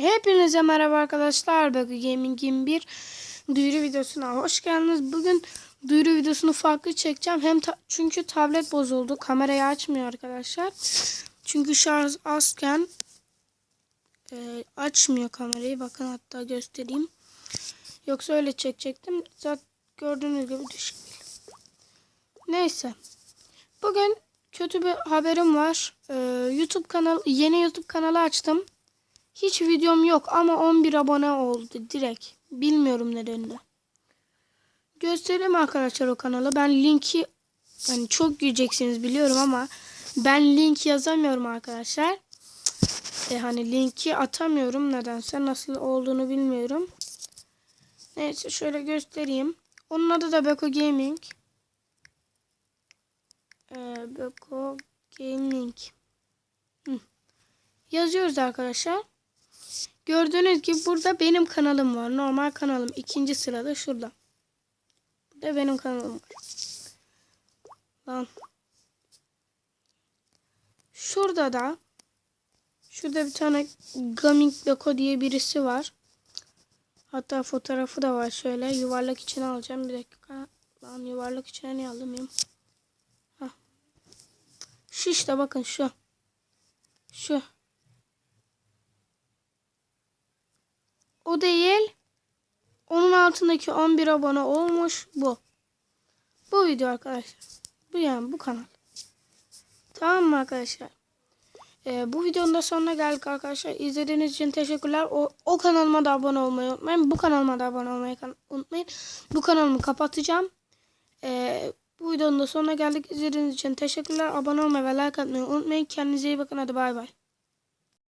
Hepinize merhaba arkadaşlar. Bugün Gaming'in bir duyuru videosuna hoş geldiniz. Bugün duyuru videosunu farklı çekeceğim. Hem ta- çünkü tablet bozuldu. Kamerayı açmıyor arkadaşlar. Çünkü şarj azken e, açmıyor kamerayı. Bakın hatta göstereyim. Yoksa öyle çekecektim. Zaten gördüğünüz gibi düşük. Neyse. Bugün kötü bir haberim var. Ee, YouTube kanal yeni YouTube kanalı açtım. Hiç videom yok ama 11 abone oldu direkt. Bilmiyorum nedenini. Göstereyim arkadaşlar o kanalı. Ben linki hani çok güleceksiniz biliyorum ama ben link yazamıyorum arkadaşlar. E, hani linki atamıyorum nedense nasıl olduğunu bilmiyorum. Neyse şöyle göstereyim. Onun adı da Beko Gaming. Ee, Beko Gaming. Hı. Yazıyoruz arkadaşlar. Gördüğünüz gibi burada benim kanalım var. Normal kanalım. ikinci sırada şurada. Burada benim kanalım var. Lan. Şurada da şurada bir tane Gaming Beko diye birisi var. Hatta fotoğrafı da var şöyle. Yuvarlak içine alacağım. Bir dakika. Lan yuvarlak içine niye alamıyorum? Hah. Şu işte bakın şu. Şu. O değil. Onun altındaki 11 abone olmuş bu. Bu video arkadaşlar. Bu yani bu kanal. Tamam mı arkadaşlar? Ee, bu videonun da sonuna geldik arkadaşlar. İzlediğiniz için teşekkürler. O, o kanalıma da abone olmayı unutmayın. Bu kanalıma da abone olmayı unutmayın. Bu kanalımı kapatacağım. Ee, bu videonun da sonuna geldik. İzlediğiniz için teşekkürler. Abone olmayı ve like atmayı unutmayın. Kendinize iyi bakın. Hadi bay bay.